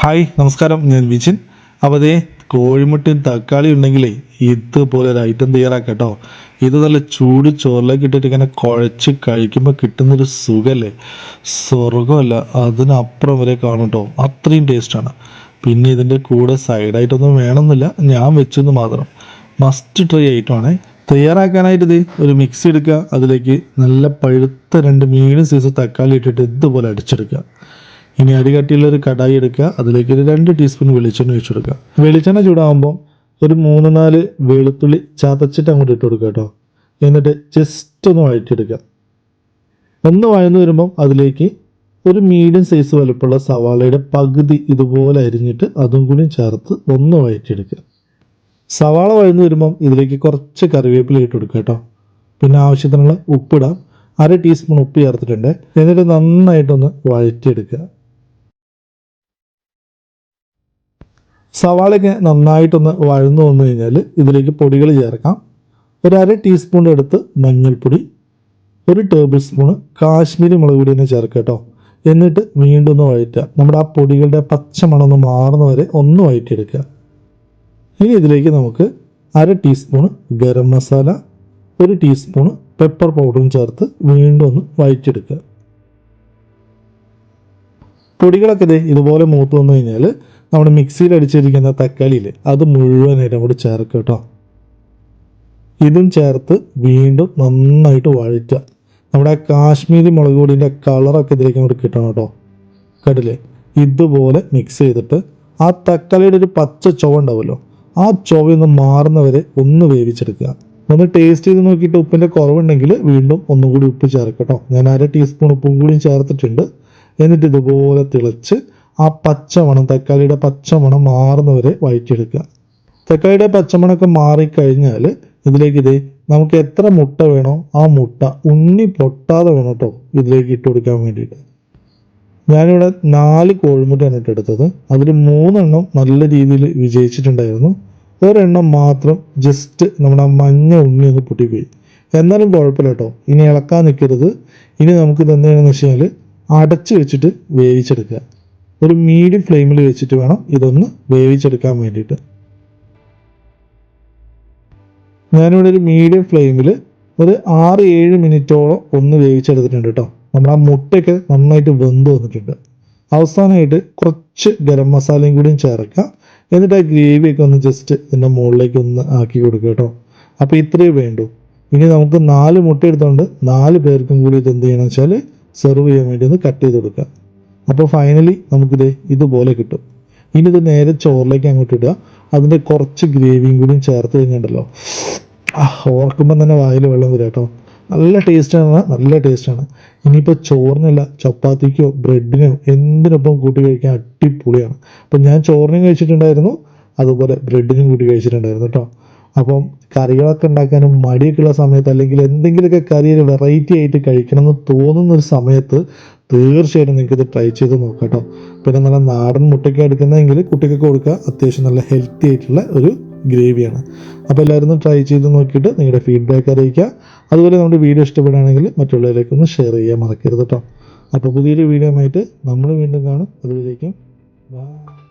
Hi നമസ്കാരം. ഞാൻ വിജിൻ. അപ്പോൾ അതേ കോഴിമുട്ടയും തക്കാളി ഉണ്ടെങ്കിലേ ഇതുപോലെ ഒരു ഐറ്റം തയ്യാറാക്കട്ടോ. കേട്ടോ ഇത് നല്ല ചൂട് ചോറിലേക്ക് ഇട്ടിട്ട് ഇങ്ങനെ കുഴച്ച് കഴിക്കുമ്പോൾ കിട്ടുന്നൊരു സുഖമല്ലേ സ്വർഗമല്ല അതിനപ്പുറം വരെ കാണും കേട്ടോ അത്രയും ടേസ്റ്റാണ് പിന്നെ ഇതിന്റെ കൂടെ സൈഡായിട്ടൊന്നും വേണമെന്നില്ല. ഞാൻ വെച്ചെന്ന് മാത്രം. മസ്റ്റ് ട്രൈ ആയിട്ടാണ് തയ്യാറാക്കാനായിട്ട് ഇത് ഒരു മിക്സി എടുക്കുക. അതിലേക്ക് നല്ല പഴുത്ത രണ്ട് മീഡിയം സൈസ് തക്കാളി ഇട്ടിട്ട് ഇതുപോലെ അടിച്ചെടുക്കുക. ഇനി അടികട്ടിയുള്ള ഒരു കടായി എടുക്കുക. അതിലേക്ക് ഒരു രണ്ട് ടീസ്പൂൺ വെളിച്ചെണ്ണ ഒഴിച്ചു കൊടുക്കുക. വെളിച്ചെണ്ണ ചൂടാകുമ്പോൾ ഒരു മൂന്ന് നാല് വെളുത്തുള്ളി ചതച്ചിട്ട് അങ്ങോട്ട് ഇട്ട് കൊടുക്കുക കേട്ടോ. എന്നിട്ട് ജസ്റ്റ് ഒന്ന് വഴറ്റിയെടുക്കുക. ഒന്ന് വഴന്നു വരുമ്പം അതിലേക്ക് ഒരു മീഡിയം സൈസ് വലുപ്പമുള്ള സവാളയുടെ പകുതി ഇതുപോലെ അരിഞ്ഞിട്ട് അതും കൂടി ചേർത്ത് ഒന്ന് വഴറ്റിയെടുക്കുക. സവാള വഴന്നു വരുമ്പം ഇതിലേക്ക് കുറച്ച് കറിവേപ്പില ഇട്ട് കൊടുക്കുക കേട്ടോ. പിന്നെ ആവശ്യത്തിനുള്ള ഉപ്പിടാം. അര ടീസ്പൂൺ ഉപ്പ് ചേർത്തിട്ടുണ്ട്. എന്നിട്ട് നന്നായിട്ടൊന്ന് വഴറ്റിയെടുക്കുക. സവാളയൊക്കെ നന്നായിട്ടൊന്ന് വഴന്നു വന്നു കഴിഞ്ഞാൽ ഇതിലേക്ക് പൊടികൾ ചേർക്കാം. ഒരു അര ടീസ്പൂൺ എടുത്ത് മഞ്ഞൾപ്പൊടി ഒരു ടേബിൾ സ്പൂണ് കാശ്മീരി മുളക് പൊടി തന്നെ ചേർക്കുക കേട്ടോ. എന്നിട്ട് വീണ്ടും ഒന്ന് വഴറ്റുക. നമ്മുടെ ആ പൊടികളുടെ പച്ച മണമൊന്ന് വരെ ഒന്ന് വഴറ്റിയെടുക്കുക. ഇനി ഇതിലേക്ക് നമുക്ക് അര ടീസ്പൂണ് ഗരം മസാല ഒരു ടീസ്പൂണ് പെപ്പർ പൗഡറും ചേർത്ത് വീണ്ടും ഒന്ന് വഴറ്റിയെടുക്കുക. പൊടികളൊക്കെ ഇതേ ഇതുപോലെ മൂത്ത് വന്നു കഴിഞ്ഞാൽ നമ്മുടെ മിക്സിയിൽ അടിച്ചിരിക്കുന്ന തക്കാളിയിൽ അത് മുഴുവൻ നേരം കൂടി ചേർക്കുക കേട്ടോ. ഇതും ചേർത്ത് വീണ്ടും നന്നായിട്ട് വഴറ്റുക. നമ്മുടെ കാശ്മീരി മുളക് പൊടിന്റെ കളറൊക്കെ ഇതിലേക്ക് അങ്ങോട്ട് കിട്ടണം കേട്ടോ. കണ്ടില്ലേ? ഇതുപോലെ മിക്സ് ചെയ്തിട്ട് ആ തക്കാളിയുടെ ഒരു പച്ച ചുവ ഉണ്ടാവുമല്ലോ ആ ചുവ ഒന്ന് മാറുന്നവരെ ഒന്ന് വേവിച്ചെടുക്കുക. ഒന്ന് ടേസ്റ്റ് ചെയ്ത് നോക്കിയിട്ട് ഉപ്പിന്റെ കുറവുണ്ടെങ്കിൽ വീണ്ടും ഒന്നും കൂടി ഉപ്പ് ചേർക്കട്ടോ കേട്ടോ. ഞാൻ അര ടീസ്പൂൺ ഉപ്പും കൂടിയും ചേർത്തിട്ടുണ്ട്. എന്നിട്ട് ഇതുപോലെ തിളച്ച് ആ പച്ചമണം തക്കാളിയുടെ പച്ചമണം മാറുന്നവരെ വഴറ്റിയെടുക്കുക. തക്കാളിയുടെ പച്ചമണമൊക്കെ മാറിക്കഴിഞ്ഞാൽ ഇതിലേക്ക് ഇത് നമുക്ക് എത്ര മുട്ട വേണോ ആ മുട്ട ഉണ്ണി പൊട്ടാതെ വേണം കേട്ടോ ഇതിലേക്ക് ഇട്ട് കൊടുക്കാൻ വേണ്ടിയിട്ട്. ഞാനിവിടെ നാല് കോഴിമുട്ടയാണ് ഇട്ട് എടുത്തത്. അതിൽ മൂന്നെണ്ണം നല്ല രീതിയിൽ വിജയിച്ചിട്ടുണ്ടായിരുന്നു. ഒരെണ്ണം മാത്രം ജസ്റ്റ് നമ്മുടെ മഞ്ഞ ഉണ്ണി ഒന്ന് പൊട്ടിപ്പോയി. എന്നാലും കുഴപ്പമില്ല കേട്ടോ. ഇനി ഇളക്കാൻ നിൽക്കരുത്. ഇനി നമുക്ക് ഇത് എന്താണെന്ന് വെച്ചാൽ അടച്ച് വെച്ചിട്ട് വേവിച്ചെടുക്കുക. ഒരു മീഡിയം ഫ്ലെയിമിൽ വെച്ചിട്ട് വേണം ഇതൊന്ന് വേവിച്ചെടുക്കാൻ വേണ്ടിയിട്ട്. ഞാനിവിടെ ഒരു മീഡിയം ഫ്ലെയിമിൽ ഒരു ആറ് ഏഴ് മിനിറ്റോളം ഒന്ന് വേവിച്ചെടുത്തിട്ടുണ്ട് കേട്ടോ നമ്മൾ ആ മുട്ടയൊക്കെ നന്നായിട്ട് വെന്ത് വന്നിട്ടുണ്ട്. അവസാനമായിട്ട് കുറച്ച് ഗരം മസാലയും കൂടിയും ചേർക്കുക എന്നിട്ട് ആ ഗ്രേവിയൊക്കെ ഒന്ന് ജസ്റ്റ് ഇതിന്റെ മുകളിലേക്ക് ഒന്ന് ആക്കി കൊടുക്കുക കേട്ടോ അപ്പോൾ ഇത്രയേ വേണ്ടൂ. ഇനി നമുക്ക് നാല് മുട്ട എടുത്തുകൊണ്ട് നാല് പേർക്കും കൂടി ഇത് എന്ത് ചെയ്യണം വെച്ചാൽ സെർവ് ചെയ്യാൻ വേണ്ടി ഒന്ന് കട്ട് ചെയ്ത് കൊടുക്കുക അപ്പോൾ ഫൈനലി നമുക്കിത് ഇതുപോലെ കിട്ടും. ഇനി ഇത് നേരെ ചോറിലേക്ക് അങ്ങോട്ട് ഇടുക. അതിന്റെ കുറച്ച് ഗ്രേവിയും കൂടിയും ചേർത്ത് കഴിഞ്ഞിട്ടുണ്ടല്ലോ. ആ ഓർക്കുമ്പോൾ തന്നെ വായിൽ വെള്ളം വരും കേട്ടോ. നല്ല ടേസ്റ്റാണ് നല്ല ടേസ്റ്റാണ് ഇനിയിപ്പോൾ ചോറിനല്ല ചപ്പാത്തിക്കോ ബ്രെഡിനോ എന്തിനൊപ്പം കൂട്ടി കഴിക്കാൻ അടിപൊളിയാണ്. അപ്പം ഞാൻ ചോറിനും കഴിച്ചിട്ടുണ്ടായിരുന്നു അതുപോലെ ബ്രെഡിനും കൂട്ടി കഴിച്ചിട്ടുണ്ടായിരുന്നു കേട്ടോ. അപ്പം കറികളൊക്കെ ഉണ്ടാക്കാനും മടിയൊക്കെ ഉള്ള സമയത്ത് അല്ലെങ്കിൽ എന്തെങ്കിലുമൊക്കെ കറി ഒരു വെറൈറ്റി ആയിട്ട് കഴിക്കണം എന്ന് തോന്നുന്ന ഒരു സമയത്ത് തീർച്ചയായിട്ടും നിങ്ങൾക്ക് ഇത് ട്രൈ ചെയ്ത് നോക്കാം കേട്ടോ പിന്നെ നല്ല നാടൻ മുട്ടയ്ക്ക് എടുക്കുന്നതെങ്കിൽ കുട്ടികൾക്ക് കൊടുക്കുക. അത്യാവശ്യം നല്ല ഹെൽത്തി ആയിട്ടുള്ള ഒരു ഗ്രേവിയാണ് അപ്പോൾ എല്ലാവരും ട്രൈ ചെയ്ത് നോക്കിയിട്ട് നിങ്ങളുടെ ഫീഡ്ബാക്ക് അറിയിക്കുക. അതുപോലെ നമ്മുടെ വീഡിയോ ഇഷ്ടപ്പെടുകയാണെങ്കിൽ മറ്റുള്ളവരിലേക്ക് ഒന്ന് ഷെയർ ചെയ്യാൻ മറക്കരുത് കേട്ടോ അപ്പോൾ പുതിയൊരു വീഡിയോ ആയിട്ട് നമ്മൾ വീണ്ടും കാണും. അതിലേക്കും ബൈ